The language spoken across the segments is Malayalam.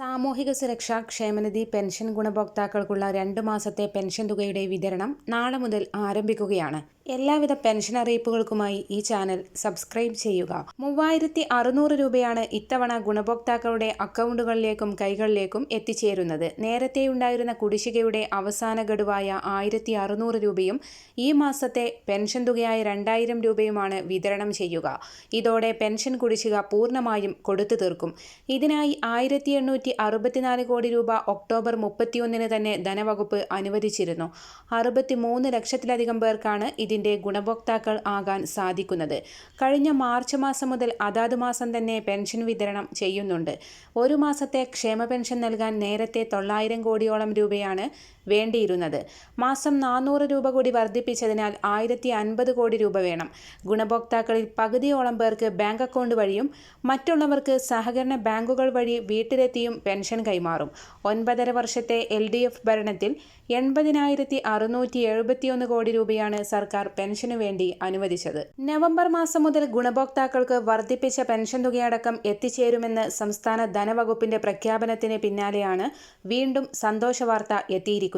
സാമൂഹിക സുരക്ഷാ ക്ഷേമനിധി പെൻഷൻ ഗുണഭോക്താക്കൾക്കുള്ള രണ്ട് മാസത്തെ പെൻഷൻ തുകയുടെ വിതരണം നാളെ മുതൽ ആരംഭിക്കുകയാണ്. എല്ലാവിധ പെൻഷൻ അറിയിപ്പുകൾക്കുമായി ഈ ചാനൽ സബ്സ്ക്രൈബ് ചെയ്യുക. മൂവായിരത്തി അറുന്നൂറ് രൂപയാണ് ഇത്തവണ ഗുണഭോക്താക്കളുടെ അക്കൗണ്ടുകളിലേക്കും കൈകളിലേക്കും എത്തിച്ചേരുന്നത്. നേരത്തെ ഉണ്ടായിരുന്ന കുടിശ്ശികയുടെ അവസാന ഗഡുവായ ആയിരത്തി അറുന്നൂറ് രൂപയും ഈ മാസത്തെ പെൻഷൻ തുകയായ രണ്ടായിരം രൂപയുമാണ് വിതരണം ചെയ്യുക. ഇതോടെ പെൻഷൻ കുടിശ്ശിക പൂർണമായും കൊടുത്തു തീർക്കും. ഇതിനായി ആയിരത്തി എണ്ണൂറ്റി അറുപത്തിനാല് കോടി രൂപ ഒക്ടോബർ മുപ്പത്തിയൊന്നിന് തന്നെ ധനവകുപ്പ് അനുവദിച്ചിരുന്നു. അറുപത്തിമൂന്ന് ലക്ഷത്തിലധികം പേർക്കാണ് ഇതിന്റെ ഗുണഭോക്താക്കൾ ആകാൻ സാധിക്കുന്നത്. കഴിഞ്ഞ മാർച്ച് മാസം മുതൽ അതാത് മാസം തന്നെ പെൻഷൻ വിതരണം ചെയ്യുന്നുണ്ട്. ഒരു മാസത്തെ ക്ഷേമ പെൻഷൻ നൽകാൻ നേരത്തെ തൊള്ളായിരം കോടിയോളം രൂപയാണ് വേണ്ടിയിരുന്നത്. മാസം നാനൂറ് രൂപ കൂടി വർദ്ധിപ്പിച്ചതിനാൽ ആയിരത്തി അൻപത് കോടി രൂപ വേണം. ഗുണഭോക്താക്കളിൽ പകുതിയോളം പേർക്ക് ബാങ്ക് അക്കൗണ്ട് വഴിയും മറ്റുള്ളവർക്ക് സഹകരണ ബാങ്കുകൾ വഴി വീട്ടിലെത്തിയും പെൻഷൻ കൈമാറും. ഒൻപതര വർഷത്തെ എൽ ഡി എഫ് ഭരണത്തിൽ എൺപതിനായിരത്തി അറുന്നൂറ്റി എഴുപത്തിയൊന്ന് കോടി രൂപയാണ് സർക്കാർ പെൻഷനു വേണ്ടി അനുവദിച്ചത്. നവംബർ മാസം മുതൽ ഗുണഭോക്താക്കൾക്ക് വർദ്ധിപ്പിച്ച പെൻഷൻ തുകയടക്കം എത്തിച്ചേരുമെന്ന് സംസ്ഥാന ധനവകുപ്പിന്റെ പ്രഖ്യാപനത്തിന് പിന്നാലെയാണ് വീണ്ടും സന്തോഷ വാർത്ത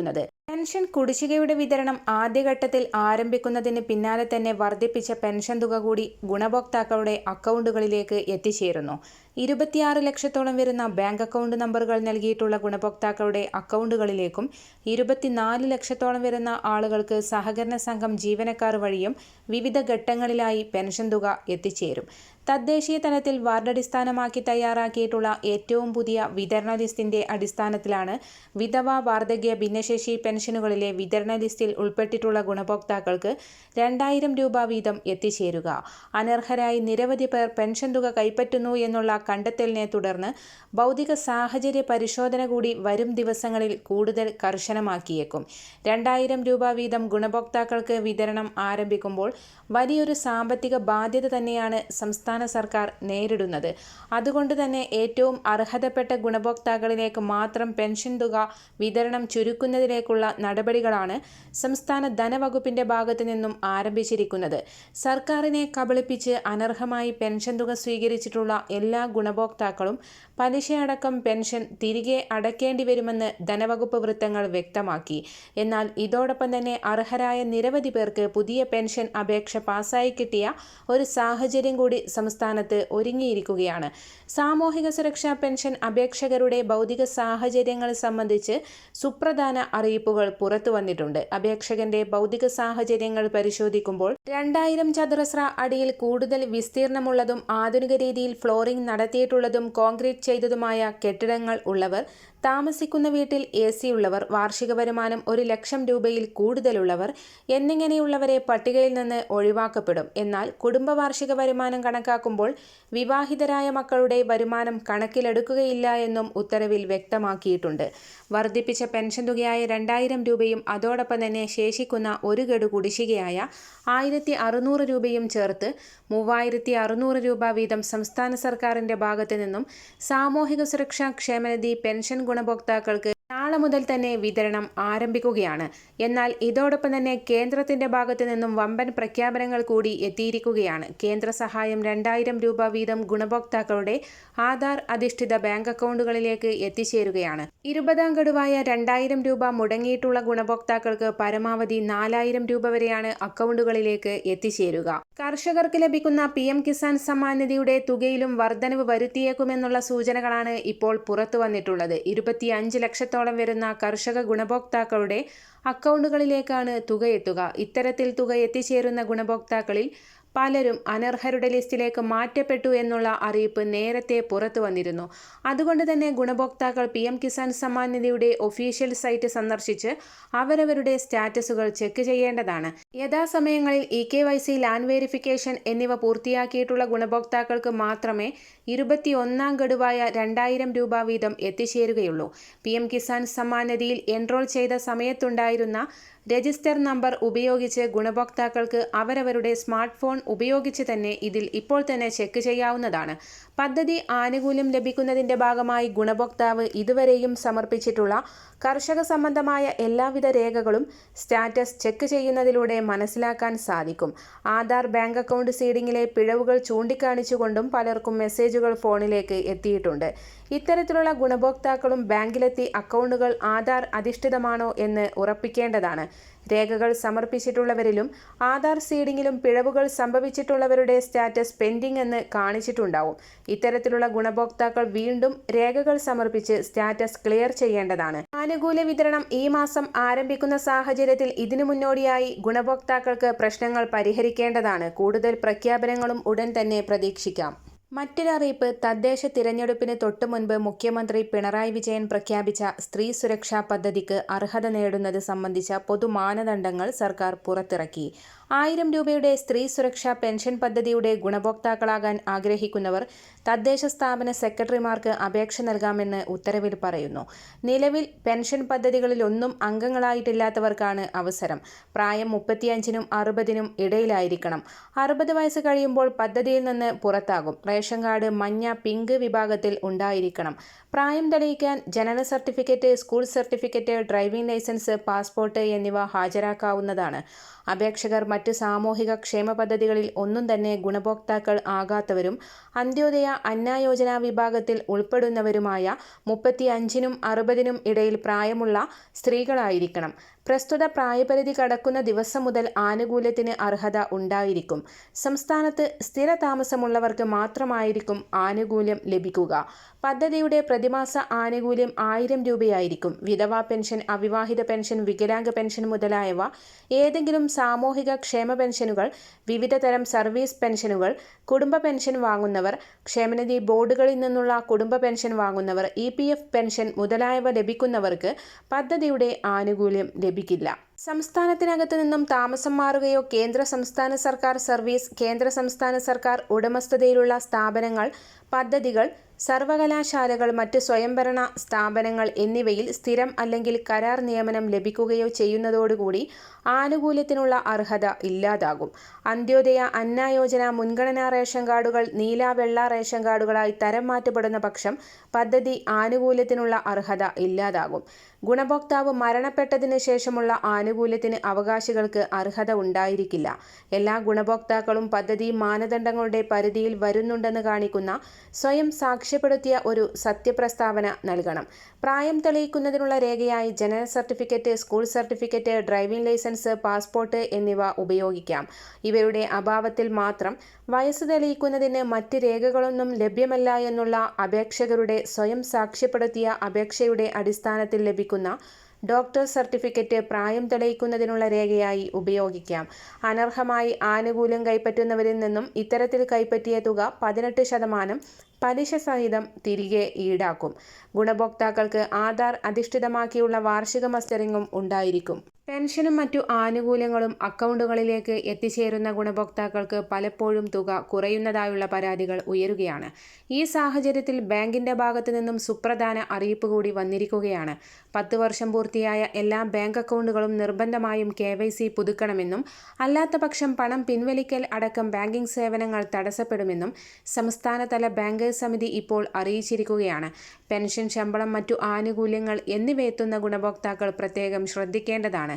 എത്തിയിരിക്കുന്നത് പെൻഷൻ കുടിശ്ശികയുടെ വിതരണം ആദ്യഘട്ടത്തിൽ ആരംഭിക്കുന്നതിന് പിന്നാലെ തന്നെ വർദ്ധിപ്പിച്ച പെൻഷൻ തുക കൂടി ഗുണഭോക്താക്കളുടെ അക്കൗണ്ടുകളിലേക്ക് എത്തിച്ചേരുന്നു. ഇരുപത്തിയാറ് ലക്ഷത്തോളം വരുന്ന ബാങ്ക് അക്കൗണ്ട് നമ്പറുകൾ നൽകിയിട്ടുള്ള ഗുണഭോക്താക്കളുടെ അക്കൗണ്ടുകളിലേക്കും ഇരുപത്തിനാല് ലക്ഷത്തോളം വരുന്ന ആളുകൾക്ക് സഹകരണ സംഘം ജീവനക്കാർ വഴിയും വിവിധ ഘട്ടങ്ങളിലായി പെൻഷൻ തുക എത്തിച്ചേരും. തദ്ദേശീയ തലത്തിൽ വാർഡടിസ്ഥാനമാക്കി തയ്യാറാക്കിയിട്ടുള്ള ഏറ്റവും പുതിയ വിതരണ ലിസ്റ്റിന്റെ അടിസ്ഥാനത്തിലാണ് വിധവ വാർദ്ധക്യ ഭിന്നശേഷി പെൻഷനുകളിലെ വിതരണ ലിസ്റ്റിൽ ഉൾപ്പെട്ടിട്ടുള്ള ഗുണഭോക്താക്കൾക്ക് രണ്ടായിരം രൂപ വീതം എത്തിച്ചേരുക. അനർഹരായി നിരവധി പേർ പെൻഷൻ തുക കൈപ്പറ്റുന്നു എന്നുള്ള കണ്ടെത്തലിനെ തുടർന്ന് ഭൗതിക സാഹചര്യ പരിശോധന കൂടി വരും ദിവസങ്ങളിൽ കൂടുതൽ കർശനമാക്കിയേക്കും. രണ്ടായിരം രൂപ വീതം ഗുണഭോക്താക്കൾക്ക് വിതരണം ആരംഭിക്കുമ്പോൾ വലിയൊരു സാമ്പത്തിക ബാധ്യത തന്നെയാണ് സംസ്ഥാന സർക്കാർ നേരിടുന്നത്. അതുകൊണ്ട് തന്നെ ഏറ്റവും അർഹതപ്പെട്ട ഗുണഭോക്താക്കളിലേക്ക് മാത്രം പെൻഷൻ തുക വിതരണം ചുരുക്കുന്നതിലേക്കുള്ള നടപടികളാണ് സംസ്ഥാന ധനവകുപ്പിന്റെ ഭാഗത്തു നിന്നും ആരംഭിച്ചിരിക്കുന്നത്. സർക്കാരിനെ കബളിപ്പിച്ച് അനർഹമായി പെൻഷൻ തുക സ്വീകരിച്ചിട്ടുള്ള എല്ലാ ഗുണഭോക്താക്കളും പലിശയടക്കം പെൻഷൻ തിരികെ അടയ്ക്കേണ്ടി വരുമെന്ന് ധനവകുപ്പ് വൃത്തങ്ങൾ വ്യക്തമാക്കി. എന്നാൽ ഇതോടൊപ്പം തന്നെ അർഹരായ നിരവധി പേർക്ക് പുതിയ പെൻഷൻ അപേക്ഷ പാസ്സായി കിട്ടിയ ഒരു സാഹചര്യം കൂടി സംസ്ഥാനത്ത് ഒരുങ്ങിയിരിക്കുകയാണ്. സാമൂഹിക സുരക്ഷാ പെൻഷൻ അപേക്ഷകരുടെ ഭൗതിക സാഹചര്യങ്ങൾ സംബന്ധിച്ച് സുപ്രധാന അറിയിപ്പുകൾ പുറത്തു വന്നിട്ടുണ്ട്. അപേക്ഷകന്റെ ഭൗതിക സാഹചര്യങ്ങൾ പരിശോധിക്കുമ്പോൾ രണ്ടായിരം ചതുരശ്ര അടിയിൽ കൂടുതൽ വിസ്തീർണമുള്ളതും ആധുനിക രീതിയിൽ ഫ്ലോറിംഗ് നടത്തിയിട്ടുള്ളതും കോൺക്രീറ്റ് ചെയ്തതുമായ കെട്ടിടങ്ങൾ ഉള്ളവർ താമസിക്കുന്ന വീട്ടിൽ എ സി ഉള്ളവർ വാർഷിക വരുമാനം ഒരു ലക്ഷം രൂപയിൽ കൂടുതലുള്ളവർ എന്നിങ്ങനെയുള്ളവരെ പട്ടികയിൽ നിന്ന് ഒഴിവാക്കപ്പെടും. എന്നാൽ കുടുംബ വാർഷിക വരുമാനം കണക്കാക്കുമ്പോൾ വിവാഹിതരായ മക്കളുടെ വരുമാനം കണക്കിലെടുക്കുകയില്ല എന്നും ഉത്തരവിൽ വ്യക്തമാക്കിയിട്ടുണ്ട്. വർദ്ധിപ്പിച്ച പെൻഷൻ തുകയായ രണ്ടായിരം രൂപയും അതോടൊപ്പം തന്നെ ശേഷിക്കുന്ന ഒരു ഗഡു കുടിശ്ശികയായ ആയിരത്തി അറുന്നൂറ് രൂപയും ചേർത്ത് മൂവായിരത്തി അറുന്നൂറ് രൂപ വീതം സംസ്ഥാന സർക്കാരിന്റെ ഭാഗത്തു നിന്നും സാമൂഹിക സുരക്ഷാ ക്ഷേമനിധി പെൻഷൻ ഗുണഭോക്താക്കൾക്ക് നാളെ മുതൽ തന്നെ വിതരണം ആരംഭിക്കുകയാണ്. എന്നാൽ ഇതോടൊപ്പം തന്നെ കേന്ദ്രത്തിന്റെ ഭാഗത്തു നിന്നും വമ്പൻ പ്രഖ്യാപനങ്ങൾ കൂടി എത്തിയിരിക്കുകയാണ്. കേന്ദ്ര സഹായം രണ്ടായിരം രൂപ വീതം ഗുണഭോക്താക്കളുടെ ആധാർ അധിഷ്ഠിത ബാങ്ക് അക്കൗണ്ടുകളിലേക്ക് എത്തിച്ചേരുകയാണ്. ഇരുപതാം ഗഡുവായ രണ്ടായിരം രൂപ മുടങ്ങിയിട്ടുള്ള ഗുണഭോക്താക്കൾക്ക് പരമാവധി നാലായിരം രൂപ വരെയാണ് അക്കൗണ്ടുകളിലേക്ക് എത്തിച്ചേരുക. കർഷകർക്ക് ലഭിക്കുന്ന പി എം കിസാൻ സമ്മാൻ നിധിയുടെ തുകയിലും വർധനവ് വരുത്തിയേക്കുമെന്നുള്ള സൂചനകളാണ് ഇപ്പോൾ പുറത്തു വന്നിട്ടുള്ളത് ഇരുപത്തിയഞ്ച് ലക്ഷത്തോളം വരുന്ന കർഷക ഗുണഭോക്താക്കളുടെ അക്കൗണ്ടുകളിലേക്കാണ് തുക എത്തുക ഇത്തരത്തിൽ തുക എത്തിച്ചേരുന്ന ഗുണഭോക്താക്കളിൽ പലരും അനർഹരുടെ ലിസ്റ്റിലേക്ക് മാറ്റപ്പെട്ടു എന്നുള്ള അറിയിപ്പ് നേരത്തെ പുറത്തു വന്നിരുന്നു. അതുകൊണ്ട് തന്നെ ഗുണഭോക്താക്കൾ പി എം കിസാൻ സമ്മാൻ നിധിയുടെ ഒഫീഷ്യൽ സൈറ്റ് സന്ദർശിച്ച് അവരവരുടെ സ്റ്റാറ്റസുകൾ ചെക്ക് ചെയ്യേണ്ടതാണ്. യഥാസമയങ്ങളിൽ e K Y C land verification എന്നിവ പൂർത്തിയാക്കിയിട്ടുള്ള ഗുണഭോക്താക്കൾക്ക് മാത്രമേ ഇരുപത്തിയൊന്നാം ഗഡുവായ രണ്ടായിരം രൂപ വീതം എത്തിച്ചേരുകയുള്ളൂ. പി എം കിസാൻ സമ്മാൻ നിധിയിൽ എൻറോൾ ചെയ്ത സമയത്തുണ്ടായിരുന്ന രജിസ്റ്റർ നമ്പർ ഉപയോഗിച്ച് ഗുണഭോക്താക്കൾക്ക് അവരവരുടെ സ്മാർട്ട് ഫോൺ ഉപയോഗിച്ച് തന്നെ ഇതിൽ ഇപ്പോൾ തന്നെ ചെക്ക് ചെയ്യാവുന്നതാണ്. പദ്ധതി ആനുകൂല്യം ലഭിക്കുന്നതിന്റെ ഭാഗമായി ഗുണഭോക്താവ് ഇതുവരെയും സമർപ്പിച്ചിട്ടുള്ള കർഷക സംബന്ധമായ എല്ലാവിധ രേഖകളും സ്റ്റാറ്റസ് ചെക്ക് ചെയ്യുന്നതിലൂടെ മനസ്സിലാക്കാൻ സാധിക്കും. ആധാർ ബാങ്ക് അക്കൗണ്ട് സീഡിങ്ങിലെ പിഴവുകൾ ചൂണ്ടിക്കാണിച്ചുകൊണ്ടും പലർക്കും മെസ്സേജുകൾ ഫോണിലേക്ക് എത്തിയിട്ടുണ്ട്. ഇത്തരത്തിലുള്ള ഗുണഭോക്താക്കളും ബാങ്കിലെത്തി അക്കൗണ്ടുകൾ ആധാർ അധിഷ്ഠിതമാണോ എന്ന് ഉറപ്പിക്കേണ്ടതാണ്. രേഖകൾ സമർപ്പിച്ചിട്ടുള്ളവരിലും ആധാർ സീഡിങ്ങിലും പിഴവുകൾ സംഭവിച്ചിട്ടുള്ളവരുടെ സ്റ്റാറ്റസ് പെൻഡിംഗ് എന്ന് കാണിച്ചിട്ടുണ്ടാവും. ഇത്തരത്തിലുള്ള ഗുണഭോക്താക്കൾ വീണ്ടും രേഖകൾ സമർപ്പിച്ച് സ്റ്റാറ്റസ് ക്ലിയർ ചെയ്യേണ്ടതാണ്. ആനുകൂല്യ വിതരണം ഈ മാസം ആരംഭിക്കുന്ന സാഹചര്യത്തിൽ ഇതിനു മുന്നോടിയായി ഗുണഭോക്താക്കൾക്ക് പ്രശ്നങ്ങൾ പരിഹരിക്കേണ്ടതാണ്. കൂടുതൽ പ്രഖ്യാപനങ്ങളും ഉടൻ തന്നെ പ്രതീക്ഷിക്കാം. മറ്റൊരറിയിപ്പ് തദ്ദേശ തിരഞ്ഞെടുപ്പിന് തൊട്ടു മുൻപ് മുഖ്യമന്ത്രി പിണറായി വിജയൻ പ്രഖ്യാപിച്ച സ്ത്രീ സുരക്ഷാ പദ്ധതിക്ക് അർഹത നേടുന്നത് സംബന്ധിച്ച പൊതുമാനദണ്ഡങ്ങൾ സർക്കാർ പുറത്തിറക്കി. ആയിരം രൂപയുടെ സ്ത്രീ സുരക്ഷാ പെൻഷൻ പദ്ധതിയുടെ ഗുണഭോക്താക്കളാകാൻ ആഗ്രഹിക്കുന്നവർ തദ്ദേശ സ്ഥാപന സെക്രട്ടറിമാർക്ക് അപേക്ഷ നൽകാമെന്ന് ഉത്തരവിൽ പറയുന്നു. നിലവിൽ പെൻഷൻ പദ്ധതികളിലൊന്നും അംഗങ്ങളായിട്ടില്ലാത്തവർക്കാണ് അവസരം. പ്രായം മുപ്പത്തിയഞ്ചിനും അറുപതിനും ഇടയിലായിരിക്കണം. അറുപത് വയസ്സ് കഴിയുമ്പോൾ പദ്ധതിയിൽ നിന്ന് പുറത്താകും. റേഷൻ കാർഡ് മഞ്ഞ പിങ്ക് വിഭാഗത്തിൽ ഉണ്ടായിരിക്കണം. പ്രായം തെളിയിക്കാൻ ജനന certificate school certificate driving licence passport എന്നിവ ഹാജരാക്കാവുന്നതാണ്. അപേക്ഷകർ മറ്റ് സാമൂഹിക ക്ഷേമ പദ്ധതികളിൽ ഒന്നും തന്നെ ഗുണഭോക്താക്കൾ ആകാത്തവരും അന്ത്യോദയ അന്നായോജന വിഭാഗത്തിൽ ഉൾപ്പെടുന്നവരുമായ മുപ്പത്തി അഞ്ചിനും അറുപതിനും ഇടയിൽ പ്രായമുള്ള സ്ത്രീകളായിരിക്കണം. പ്രസ്തുത പ്രായപരിധി കടക്കുന്ന ദിവസം മുതൽ ആനുകൂല്യത്തിന് അർഹത ഉണ്ടായിരിക്കും. സംസ്ഥാനത്ത് സ്ഥിര താമസമുള്ളവർക്ക് മാത്രമായിരിക്കും ആനുകൂല്യം ലഭിക്കുക. പദ്ധതിയുടെ പ്രതിമാസ ആനുകൂല്യം ആയിരം രൂപയായിരിക്കും. വിധവാ പെൻഷൻ അവിവാഹിത പെൻഷൻ വികലാംഗ പെൻഷൻ മുതലായവ ഏതെങ്കിലും സാമൂഹിക ക്ഷേമ പെൻഷനുകൾ വിവിധ തരം സർവീസ് പെൻഷനുകൾ കുടുംബ പെൻഷൻ വാങ്ങുന്നവർ ക്ഷേമനിധി ബോർഡുകളിൽ നിന്നുള്ള കുടുംബ പെൻഷൻ വാങ്ങുന്നവർ ഇ പെൻഷൻ മുതലായവ ലഭിക്കുന്നവർക്ക് പദ്ധതിയുടെ ആനുകൂല്യം ലഭിക്കില്ല. സംസ്ഥാനത്തിനകത്ത് നിന്നും താമസം മാറുകയോ കേന്ദ്ര സംസ്ഥാന സർക്കാർ സർവീസ് കേന്ദ്ര സംസ്ഥാന സർക്കാർ ഉടമസ്ഥതയിലുള്ള സ്ഥാപനങ്ങൾ പദ്ധതികൾ സർവകലാശാലകൾ മറ്റ് സ്വയംഭരണ സ്ഥാപനങ്ങൾ എന്നിവയിൽ സ്ഥിരം അല്ലെങ്കിൽ കരാർ നിയമനം ലഭിക്കുകയോ ചെയ്യുന്നതോടുകൂടി ആനുകൂല്യത്തിനുള്ള അർഹത ഇല്ലാതാകും. അന്ത്യോദയ അന്നായോജന മുൻഗണനാ റേഷൻ കാർഡുകൾ നീല വെള്ള റേഷൻ കാർഡുകളായി തരം മാറ്റപ്പെടുന്ന പക്ഷം പദ്ധതി ആനുകൂല്യത്തിനുള്ള അർഹത ഇല്ലാതാകും. ഗുണഭോക്താവ് മരണപ്പെട്ടതിന് ശേഷമുള്ള ആനുകൂല്യത്തിന് അവകാശികൾക്ക് അർഹത ഉണ്ടായിരിക്കില്ല. എല്ലാ ഗുണഭോക്താക്കളും പദ്ധതി മാനദണ്ഡങ്ങളുടെ പരിധിയിൽ വരുന്നുണ്ടെന്ന് കാണിക്കുന്ന സ്വയം സാക്ഷ്യപ്പെടുത്തിയ ഒരു സത്യപ്രസ്താവന നൽകണം. പ്രായം തെളിയിക്കുന്നതിനുള്ള രേഖയായി ജനന certificate school certificate driving licence passport എന്നിവ ഉപയോഗിക്കാം. ഇവയുടെ അഭാവത്തിൽ മാത്രം വയസ്സ് തെളിയിക്കുന്നതിന് മറ്റ് രേഖകളൊന്നും ലഭ്യമല്ല എന്നുള്ള അപേക്ഷകരുടെ സ്വയം സാക്ഷ്യപ്പെടുത്തിയ അപേക്ഷയുടെ അടിസ്ഥാനത്തിൽ ലഭിക്കുന്ന ഡോക്ടർ സർട്ടിഫിക്കറ്റ് പ്രായം തെളിയിക്കുന്നതിനുള്ള രേഖയായി ഉപയോഗിക്കാം. അനർഹമായി ആനുകൂല്യം കൈപ്പറ്റുന്നവരിൽ നിന്നും ഇത്തരത്തിൽ കൈപ്പറ്റിയ തുക പതിനെട്ട് ശതമാനം പലിശ സഹിതം തിരികെ ഈടാക്കും. ഗുണഭോക്താക്കൾക്ക് ആധാർ അധിഷ്ഠിതമാക്കിയുള്ള വാർഷിക മസ്റ്ററിങ്ങും ഉണ്ടായിരിക്കും. പെൻഷനും മറ്റു ആനുകൂല്യങ്ങളും അക്കൗണ്ടുകളിലേക്ക് എത്തിച്ചേരുന്ന ഗുണഭോക്താക്കൾക്ക് പലപ്പോഴും തുക കുറയുന്നതായുള്ള പരാതികൾ ഉയരുകയാണ്. ഈ സാഹചര്യത്തിൽ ബാങ്കിന്റെ ഭാഗത്തു നിന്നും സുപ്രധാന അറിയിപ്പ് കൂടി വന്നിരിക്കുകയാണ്. പത്ത് വർഷം പൂർത്തിയായ എല്ലാ ബാങ്ക് അക്കൗണ്ടുകളും നിർബന്ധമായും കെ വൈ സി പുതുക്കണമെന്നും അല്ലാത്തപക്ഷം പണം പിൻവലിക്കൽ അടക്കം ബാങ്കിംഗ് സേവനങ്ങൾ തടസ്സപ്പെടുമെന്നും സംസ്ഥാനതല ബാങ്കേഴ്സ് സമിതി ഇപ്പോൾ അറിയിച്ചിരിക്കുകയാണ്. പെൻഷൻ ശമ്പളം മറ്റു ആനുകൂല്യങ്ങൾ എന്നിവയെത്തുന്ന ഗുണഭോക്താക്കൾ പ്രത്യേകം ശ്രദ്ധിക്കേണ്ടതാണ്.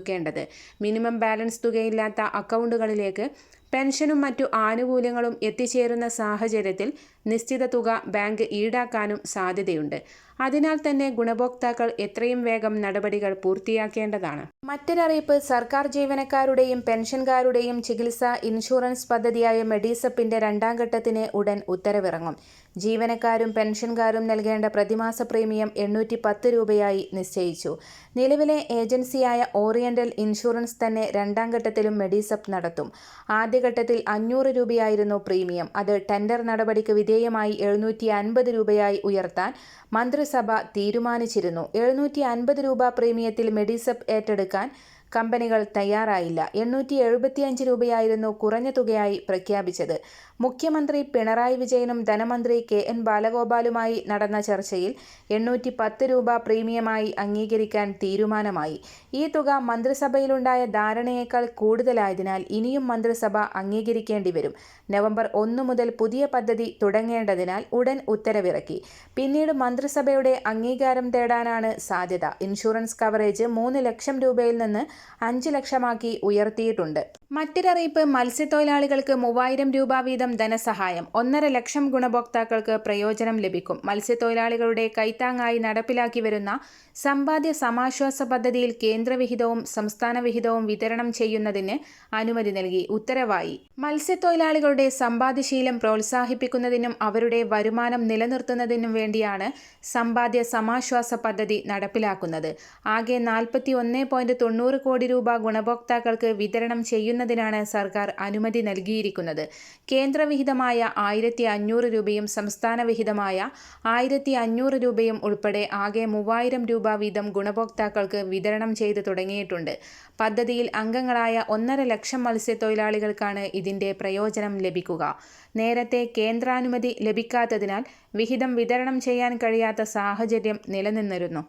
പുതുക്കേണ്ടത്. മിനിമം ബാലൻസ് തുകയില്ലാത്ത അക്കൗണ്ടുകളിലേക്ക് പെൻഷനും മറ്റു ആനുകൂല്യങ്ങളും എത്തിച്ചേരുന്ന സാഹചര്യത്തിൽ നിശ്ചിത തുക ബാങ്ക് ഈടാക്കാനും സാധ്യതയുണ്ട്. അതിനാൽ തന്നെ ഗുണഭോക്താക്കൾ എത്രയും വേഗം നടപടികൾ പൂർത്തിയാക്കേണ്ടതാണ്. മറ്റൊരറിയിപ്പ് സർക്കാർ ജീവനക്കാരുടെയും പെൻഷൻകാരുടെയും ചികിത്സാ ഇൻഷുറൻസ് പദ്ധതിയായ മെഡിസപ്പിന്റെ രണ്ടാം ഘട്ടത്തിന് ഉടൻ ഉത്തരവിറങ്ങും. ജീവനക്കാരും പെൻഷൻകാരും നൽകേണ്ട പ്രതിമാസ പ്രീമിയം എണ്ണൂറ്റി പത്ത് രൂപയായി നിശ്ചയിച്ചു. നിലവിലെ ഏജൻസിയായ ഓറിയന്റൽ ഇൻഷുറൻസ് തന്നെ രണ്ടാം ഘട്ടത്തിലും മെഡിസപ്പ് നടത്തും. ആദ്യഘട്ടത്തിൽ അഞ്ഞൂറ് രൂപയായിരുന്നു പ്രീമിയം. അത് ടെൻഡർ നടപടിക്ക് വിധേയമായി എഴുന്നൂറ്റി അൻപത് രൂപയായി ഉയർത്താൻ മന്ത്രിസഭ തീരുമാനിച്ചിരുന്നു. എഴുന്നൂറ്റി അൻപത് രൂപ പ്രീമിയത്തിൽ മെഡിസപ്പ് ഏറ്റെടുക്കാൻ കമ്പനികൾ തയ്യാറായില്ല. എണ്ണൂറ്റി എഴുപത്തിയഞ്ച് രൂപയായിരുന്നു കുറഞ്ഞ തുകയായി പ്രഖ്യാപിച്ചത്. മുഖ്യമന്ത്രി പിണറായി വിജയനും ധനമന്ത്രി കെ എൻ ബാലഗോപാലുമായി നടന്ന ചർച്ചയിൽ എണ്ണൂറ്റി പത്ത് രൂപ പ്രീമിയമായി അംഗീകരിക്കാൻ തീരുമാനമായി. ഈ തുക മന്ത്രിസഭയിലുണ്ടായ ധാരണയേക്കാൾ കൂടുതലായതിനാൽ ഇനിയും മന്ത്രിസഭ അംഗീകരിക്കേണ്ടി വരും. നവംബർ ഒന്ന് മുതൽ പുതിയ പദ്ധതി തുടങ്ങേണ്ടതിനാൽ ഉടൻ ഉത്തരവിറക്കി. പിന്നീട് മന്ത്രിസഭയുടെ അംഗീകാരം തേടാനാണ് സാധ്യത. ഇൻഷുറൻസ് കവറേജ് മൂന്ന് ലക്ഷം രൂപയിൽ നിന്ന് അഞ്ച് ലക്ഷമാക്കി ഉയർത്തിയിട്ടുണ്ട്. മറ്റൊരറിയിപ്പ് മത്സ്യത്തൊഴിലാളികൾക്ക് മൂവായിരം രൂപ വീതം ധനസഹായം. ഒന്നര ലക്ഷം ഗുണഭോക്താക്കൾക്ക് പ്രയോജനം ലഭിക്കും. മത്സ്യത്തൊഴിലാളികളുടെ കൈത്താങ്ങായി നടപ്പിലാക്കി വരുന്ന സമ്പാദ്യ സമാശ്വാസ പദ്ധതിയിൽ കേന്ദ്രവിഹിതവും സംസ്ഥാന വിഹിതവും വിതരണം ചെയ്യുന്നതിന് അനുമതി നൽകി. ഉത്തരവായി. മത്സ്യത്തൊഴിലാളികളുടെ സമ്പാദ്യശീലം പ്രോത്സാഹിപ്പിക്കുന്നതിനും അവരുടെ വരുമാനം നിലനിർത്തുന്നതിനും വേണ്ടിയാണ് സമ്പാദ്യ സമാശ്വാസ പദ്ധതി നടപ്പിലാക്കുന്നത്. ആകെ നാൽപ്പത്തി ഒന്ന് പോയിന്റ് തൊണ്ണൂറ് കോടി രൂപ ഗുണഭോക്താക്കൾക്ക് വിതരണം ചെയ്യുന്നതിനാണ് സർക്കാർ അനുമതി നൽകിയിരിക്കുന്നത്. കേന്ദ്രവിഹിതമായ ആയിരത്തി അഞ്ഞൂറ് രൂപയും സംസ്ഥാന വിഹിതമായ ആയിരത്തി അഞ്ഞൂറ് രൂപയും ഉൾപ്പെടെ ആകെ മൂവായിരം രൂപ വീതം ഗുണഭോക്താക്കൾക്ക് വിതരണം ചെയ്തു തുടങ്ങിയിട്ടുണ്ട്. പദ്ധതിയിൽ അംഗങ്ങളായ ഒന്നര ലക്ഷം മത്സ്യത്തൊഴിലാളികൾക്കാണ് ഇതിന്റെ പ്രയോജനം ലഭിക്കുക. നേരത്തെ കേന്ദ്രാനുമതി ലഭിക്കാത്തതിനാൽ വിഹിതം വിതരണം ചെയ്യാൻ കഴിയാത്ത സാഹചര്യം നിലനിന്നിരുന്നു.